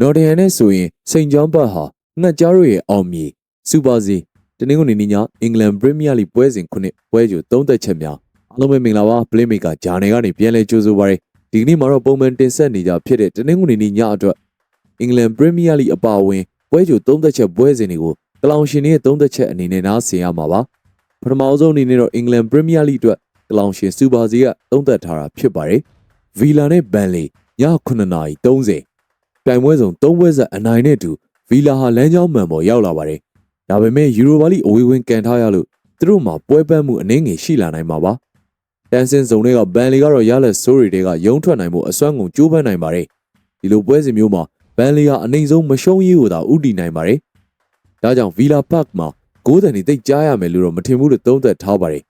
နော်ဒန်နဲ့ဆိုရင်စိန်ဂျောင်းဘတ်ဟာငှက်ကြားတို့ရဲ့အောင်မြေစူပါစီတနင်္ဂနွေနေ့ညအင်္ဂလန်ပရီးမီးယားလိပွဲစဉ်ခုနှစ်ပွဲကြိုသုံးသက်ချက်များအားလုံးပဲမင်္ဂလာပါပလေးမေကာဂျာနယ်ကနေပြန်လဲကြိုဆိုပါရစေဒီကနေ့မှာတော့ပုံမှန်တင်ဆက်နေကြဖြစ်တဲ့တနင်္ဂနွေနေ့ညအတွက်အင်္ဂလန်ပရီးမီးယားလိအပါအဝင်ပွဲကြိုသုံးသက်ချက်ပွဲစဉ်တွေကိုကလောင်ရှင်တွေရဲ့သုံးသက်ချက်အနေနဲ့နားဆင်ရမှာပါပထမအဆုံးအနေနဲ့တော့အင်္ဂလန်ပရီးမီးယားလိအတွက်ကလောင်ရှင်စူပါစီကသုံးသက်ထားတာဖြစ်ပါတယ်ဗီလာနဲ့ဘန်လီည9:30 ပြိုင်ပွဲဆောင်၃ပွဲဆက်အနိုင်နဲ့တူဗီလာဟာလမ်းကြောင်းမှန်ပေါ်ရောက်လာပါတယ်။ဒါပေမဲ့ယူရိုပါလိအဝေးဝင်ကန်ထားရလို့သူတို့မှာပွဲပန်းမှုအနည်းငယ်ရှိလာနိုင်မှာပါ။တန်ဆင်စုံတွေကဘန်လီကတော့ရလက်ဆိုးရီတွေကရုံထွက်နိုင်မှုအစွမ်းကုန်ကြိုးပမ်းနိုင်ပါတယ်။ဒီလိုပွဲစဉ်မျိုးမှာဘန်လီဟာအနိုင်ဆုံးမရှုံးရေးကိုသာဥတီနိုင်ပါတယ်။ဒါကြောင့်ဗီလာပတ်မှာဂိုးတန်တွေတိတ်ကြားရမယ်လို့တော့မထင်ဘူးလို့သုံးသပ်ထားပါတယ်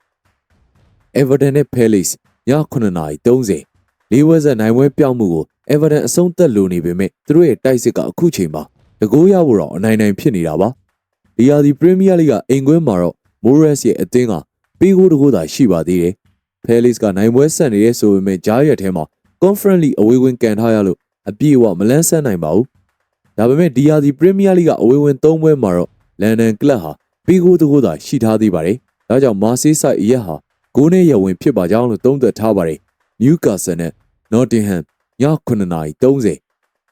။ Everton နဲ့ Palace ည9:30 လေးဝက်ဆက်နိုင်ပွဲပြောင်းမှုကို Everton အဆုံးသက်လိုနေပေမဲ့သူတို့ရဲ့တိုက်စစ်ကအခုချိန်မှာတကိုးရဖို့တော့အနိုင်နိုင်ဖြစ်နေတာပါ။ဒီယာဒီပရီးမီးယားလိကအိမ်ကွင်းမှာတော့ Morales ရဲ့အသင်းကပေးကိုတကိုးသာရှိပါသေးတယ်။ Palace ကနိုင်ပွဲဆက်နေတဲ့ဆိုပေမဲ့ကြားရက်ထဲမှာ Conference League အဝေးဝင်ကန်ထားရလို့အပြည့်အဝမလန်းဆန်းနိုင်ပါဘူး။ဒါပေမဲ့ဒီယာဒီပရီးမီးယားလိကအဝေးဝင်၃ပွဲမှာတော့ London Club ဟာပေးကိုတကိုးသာရှိထားသေးပါတယ်။ဒါကြောင့် Marseille side အရက်ဟာဂိုးနဲ့ရဝင်ဖြစ်ပါကြောင်းလို့သုံးသပ်ထားပါတယ်။ Newcastle နဲ့ Nottingham ည9:30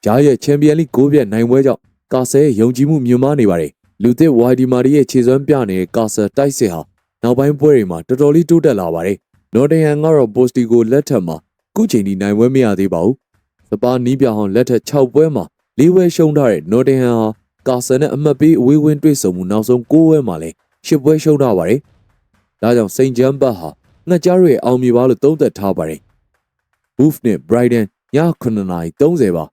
ဂျားရဲ့ချန်ပီယံလိဂိုးပြတ်နိုင်ပွဲကြောင့်ကာဆယ်ရဲ့ယုံကြည်မှုမြင့်မားနေပါတယ်လူသစ်ဝိုင်ဒီမာရီရဲ့ခြေစွမ်းပြနေတဲ့ကာဆယ်တိုက်စစ်ဟာနောက်ပိုင်းပွဲတွေမှာတော်တော်လေးတိုးတက်လာပါတယ်နော်တင်ဟန်ကတော့ပိုစတီကိုလက်ထက်မှာခုချိန်ထိနိုင်ပွဲမရသေးပါဘူးစပါနီးပြဟောင်းလက်ထက်6ပွဲမှာ၄ပွဲရှုံးထားတဲ့နော်တင်ဟန်ဟာကာဆယ်နဲ့အမှတ်ပေးအဝေးဝင်းတွေ့ဆုံမှုနောက်ဆုံး9ပွဲမှာလည်း10ပွဲရှုံးထားပါတယ်ဒါကြောင့်စိန်ဂျမ်ဘတ်ဟာငှက်ကြားရဲ့အောင်မြင်ပါလို့သုံးသပ်ထားပါတယ် Wolf နဲ့ Brighton ည9:30ပါ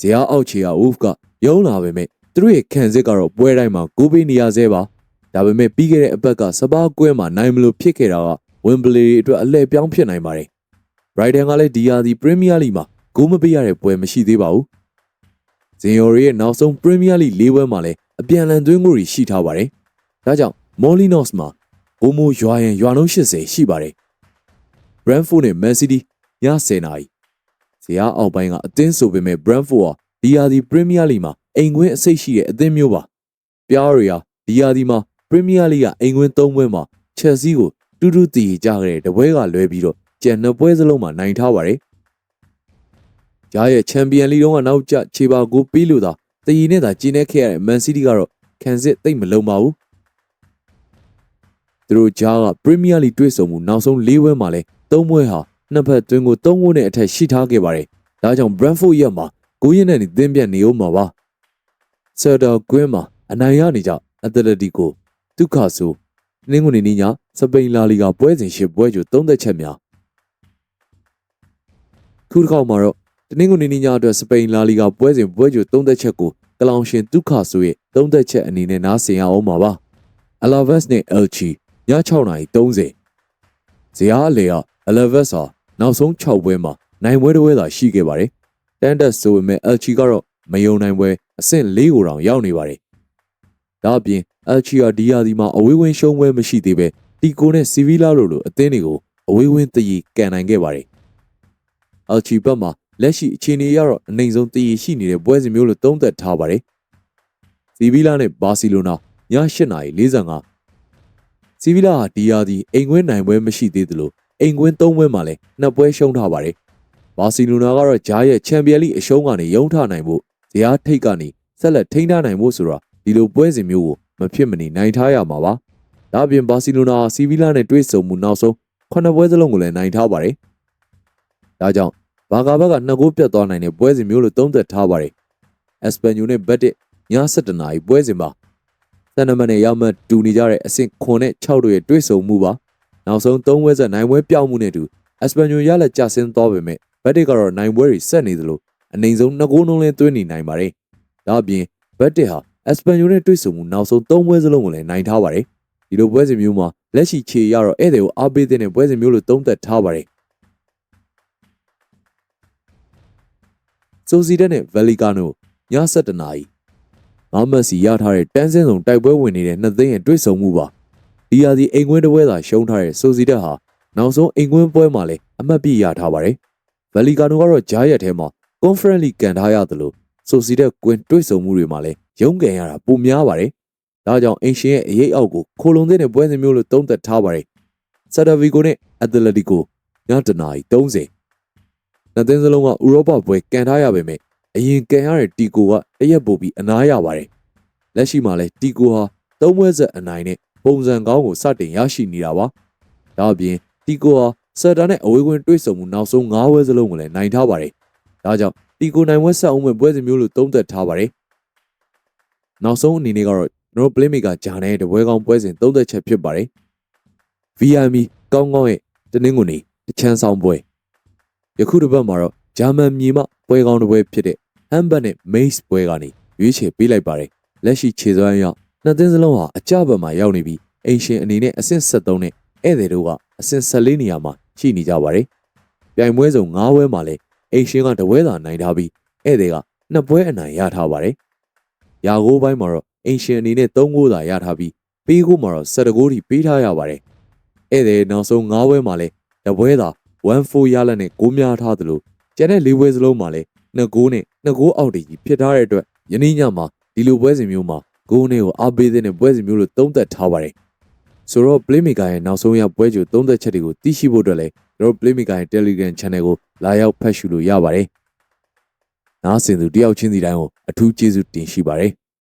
ဇေယျအောက်ချီက Wolf ကယုံလာပေမဲ့သူတို့ရဲ့ခံစစ်ကတော့ပွဲတိုင်းမှာကိုပေးနေရသေးပါဒါပေမဲ့ပြီးခဲ့တဲ့အပတ်ကစပါးကွဲမှာနိုင်မလို့ဖြစ်ခဲ့တာက Wembley အတွက်အလှည့်ပြောင်းဖြစ်နိုင်ပါတယ် Brighton ကလည်းဒီယာဒီ Premier League မှာဂိုးမပေးရတဲ့ပွဲမရှိသေးပါဘူးဇင်ယိုရီရဲ့နောက်ဆုံး Premier League ၄ပွဲမှာလည်းအပြန်အလှန်သွင်းမှုတွေရှိထားပါတယ်ဒါကြောင့် Molinos မှာဂိုးမိုးရွာရင်ရွာလုံး80ရှိပါတယ် Brentford နဲ့ Man City ည10:00နာရီဇရာအောက်ပိုင်းကအသင်းဆိုပေမဲ့ Brentford ဟာဒီယာဒီ Premier League မှာအိမ်ကွင်းအစိတ်ရှိတဲ့အသင်းမျိုးပါ။ပြားရီဟာဒီယာဒီမှာ Premier League ကအိမ်ကွင်း၃ပွဲမှာ Chelsea ကိုတူးတူးတည်ကြခဲ့တဲ့တပွဲကလွဲပြီးတော့ကျန်နှစ်ပွဲစလုံးမှာနိုင်ထားပါတယ်။ဂျားရဲ့ Champion League တုန်းကနောက်ကျခြေပါကိုပြီးလို့သာတည်ရည်နဲ့သာကျင်းနေခဲ့ရတဲ့ Man City ကတော့ခံစစ်သိမ့်မလုံပါဘူး။သူတို့ဂျားက Premier League တွေ့ဆုံမှုနောက်ဆုံး၄ပွဲမှာလဲ၃ပွဲဟာ နှစ်ဖက်တွင်ကို၃ဂိုးနဲ့အထက်ရှိထားခဲ့ပါတယ်။ဒါကြောင့် Brentford ရက်မှာကိုရင်းနဲ့သင်းပြတ်နေဦးမှာပါ။ဆယ်တာကွင်းမှာအနိုင်ရနေကြအက်တလက်တီကိုဒုက္ခဆိုနင်းငွေနေညစပိန်လာလီဂါပွဲစဉ်ရှစ်ပွဲကျသုံးသက်ချက်များခုတစ်ခေါက်မှာတော့တနင်္ဂနွေနေ့ညအတွက်စပိန်လာလီဂါပွဲစဉ်ပွဲကျသုံးသက်ချက်ကိုကလောင်ရှင်ဒုက္ခဆိုရဲ့သုံးသက်ချက်အနေနဲ့နားဆင်ရအောင်ပါပါ။ Alaves နဲ့ Elche ည6:30ဇေယျအလေက Alaves ဟာ နောက်ဆုံး6ပွဲမှာနိုင်ပွဲတစ်ပွဲသာရှိခဲ့ပါတယ်။တန်တက်ဆိုပေမဲ့ Elche ကတော့မယုံနိုင်ပွဲအဆင့်၄ကိုတောင်ရောက်နေပါတယ်။ဒါအပြင် Elche ဟာဒီယာဒီမှာအဝေးဝင်ရှုံးပွဲမရှိသေးပဲတီကိုနဲ့စီဗီလာလိုလိုအသင်းတွေကိုအဝေးဝင်တည်ကန်နိုင်ခဲ့ပါတယ်။ Elche ဘက်မှာလက်ရှိအခြေအနေရတော့အနိုင်ဆုံးတည်ရှိနေတဲ့ပွဲစဉ်မျိုးလို့သုံးသပ်ထားပါတယ်။စီဗီလာနဲ့ဘာစီလိုနာည8:45စီဗီလာဟာဒီယာဒီအိမ်ခွင်းနိုင်ပွဲမရှိသေးသလို အိမ်ကွင်း၃ပွဲမှာလည်းနှစ်ပွဲရှုံးထားပါတယ်။ဘာစီလိုနာကတော့ဂျားရဲ့ချန်ပီယံလိအရှုံးကနေရုံးထနိုင်ဖို့ဇယားထိတ်ကနေဆက်လက်ထိန်းထားနိုင်ဖို့ဆိုတာဒီလိုပွဲစဉ်မျိုးကိုမဖြစ်မနေနိုင်ထားရမှာပါ။ဒါ့အပြင်ဘာစီလိုနာစီဗီလာနဲ့တွေ့ဆုံမှုနောက်ဆုံးခုနှစ်ပွဲစလုံးကိုလည်းနိုင်ထားပါတယ်။ဒါကြောင့်ဘာကာဘက်ကနှစ်ဂိုးပြတ်သွားနိုင်တဲ့ပွဲစဉ်မျိုးလို့သုံးသပ်ထားပါတယ်။အက်စပန်ညိုနဲ့ဘက်တစ်ည7နာရီပွဲစဉ်မှာဆန်နမန်နဲ့ရောက်မှတူနေကြတဲ့အဆင့်9နဲ့6တို့ရဲ့တွေ့ဆုံမှုပါ နောက်ဆုံး၃ဝဲဆက်နိုင်ပွဲပြောင်းမှုနဲ့တူအက်စပန်ညိုရလက်ကျဆင်းသွားပေမဲ့ဘက်တစ်ကတော့နိုင်ပွဲတွေဆက်နေသလိုအနိုင်ဆုံးနှစ်ဂိုးလုံးလဲသွင်းနေနိုင်ပါတယ်။ဒါအပြင်ဘက်တစ်ဟာအက်စပန်ညိုနဲ့တွေ့ဆုံမှုနောက်ဆုံး၃ပွဲစလုံးကိုလည်းနိုင်ထားပါတယ်။ဒီလိုပွဲစဉ်မျိုးမှာလက်ရှိခြေရတော့ဧည့်သည်ကိုအားပေးတဲ့ပွဲစဉ်မျိုးလို့သုံးသပ်ထားပါတယ်။ဆိုစီတက်နဲ့ဗယ်လီကာနိုည7:00နာရီမမတ်စီရထားတဲ့တန်းစင်းစုံတိုက်ပွဲဝင်နေတဲ့နှစ်သိန်းရဲ့တွေ့ဆုံမှုပါ ဒီယာစီအိမ်ကွင်းတစ်ပွဲသာရှုံးထားတဲ့ဆိုစီတက်ဟာနောက်ဆုံးအိမ်ကွင်းပွဲမှာလည်းအမှတ်ပြရထားပါတယ်။ဗယ်လီကာနိုကတော့ဂျားရက်ထဲမှာ Conference League ကန်ထားရသလိုဆိုစီတဲ့ကွင်တွေးဆုံမှုတွေမှာလည်းရုန်းကန်ရတာပိုများပါတယ်။ဒါကြောင့်အင်ရှင်ရဲ့အရေးအောက်ကိုခိုလုံတဲ့ပွဲစဉ်မျိုးလို့သုံးသပ်ထားပါတယ်။ဆာဒါဗီကိုနဲ့အက်တလက်တီကိုညတနာရီ30နှစ်သင်းစလုံးကဥရောပပွဲကန်ထားရပေမဲ့အရင်ကန်ရတဲ့တီကိုကတရက်ပို့ပြီးအနားရပါတယ်။လက်ရှိမှာလည်းတီကိုဟာသုံးပွဲဆက်အနိုင်နဲ့ ပုံစံကောင်းကိုစတင်ရရှိနေတာပါ။ဒါအပြင်တီကိုဟာဆာဒါနဲ့အဝေးကွင်းတွေ့ဆုံမှုနောက်ဆုံး9ပွဲစလုံးကိုလည်းနိုင်ထားပါတယ်။ဒါကြောင့်တီကိုနိုင်ဝက်ဆက်အောင်မဲ့ပွဲစဉ်မျိုးလို့သုံးသပ်ထားပါတယ်။နောက်ဆုံးအနေနဲ့ကတော့ကျွန်တော် playmaker ဂျာနဲ့တပွဲကောင်းပွဲစဉ်သုံးသက်ချက်ဖြစ်ပါတယ်။ VMI ကောင်းကောင်းရဲ့တနင်္ဂနွေတချမ်းဆောင်ပွဲယခုတစ်ပတ်မှာတော့ဂျာမန်မြေမှပွဲကောင်းတစ်ပွဲဖြစ်တဲ့ဟမ်ဘတ်နဲ့ Mace ပွဲကနေရွေးချယ်ပေးလိုက်ပါတယ်။လက်ရှိခြေစွမ်းရောက် နှစ်သင်းစလုံးဟာအကြဘက်မှာရောက်နေပြီးအင်ရှင်အနေနဲ့အဆင့်73နဲ့ဧည့်သည်တို့ကအဆင့်14နေရာမှာရှိနေကြပါတယ်။ပြိုင်ပွဲစုံ9ပွဲမှာလည်းအင်ရှင်ကတပွဲသာနိုင်ထားပြီးဧည့်သည်ကနှစ်ပွဲအနိုင်ရထားပါတယ်။ရာဂိုးပိုင်းမှာတော့အင်ရှင်အနေနဲ့3ဂိုးသာရထားပြီးပေးဂိုးမှာတော့7ဂိုးထိပေးထားရပါတယ်။ဧည့်သည်နောက်ဆုံး9ပွဲမှာလည်းတပွဲသာ1-4ရလက်နဲ့ဂိုးများထားသလိုကျန်တဲ့၄ပွဲစလုံးမှာလည်း2ဂိုးနဲ့2ဂိုးအောက်တကြီးဖြစ်ထားတဲ့အတွက်ယနေ့ညမှာဒီလိုပွဲစဉ်မျိုးမှာ ဂိုးနဲ့ကိုအားပေးတဲ့ပွဲစဉ်မျိုးလို့သုံးသပ်ထားပါတယ်။ဆိုတော့ Playmaker ရဲ့နောက်ဆုံးရပွဲကြိုသုံးသက်ချက်တွေကိုသိရှိဖို့အတွက်လည်းကျွန်တော် Playmaker ရဲ့ Telegram Channel ကိုလာရောက်ဖတ်ရှုလို့ရပါတယ်။နားဆင်သူတယောက်ချင်းစီတိုင်းကိုအထူးကျေးဇူးတင်ရှိပါတယ်။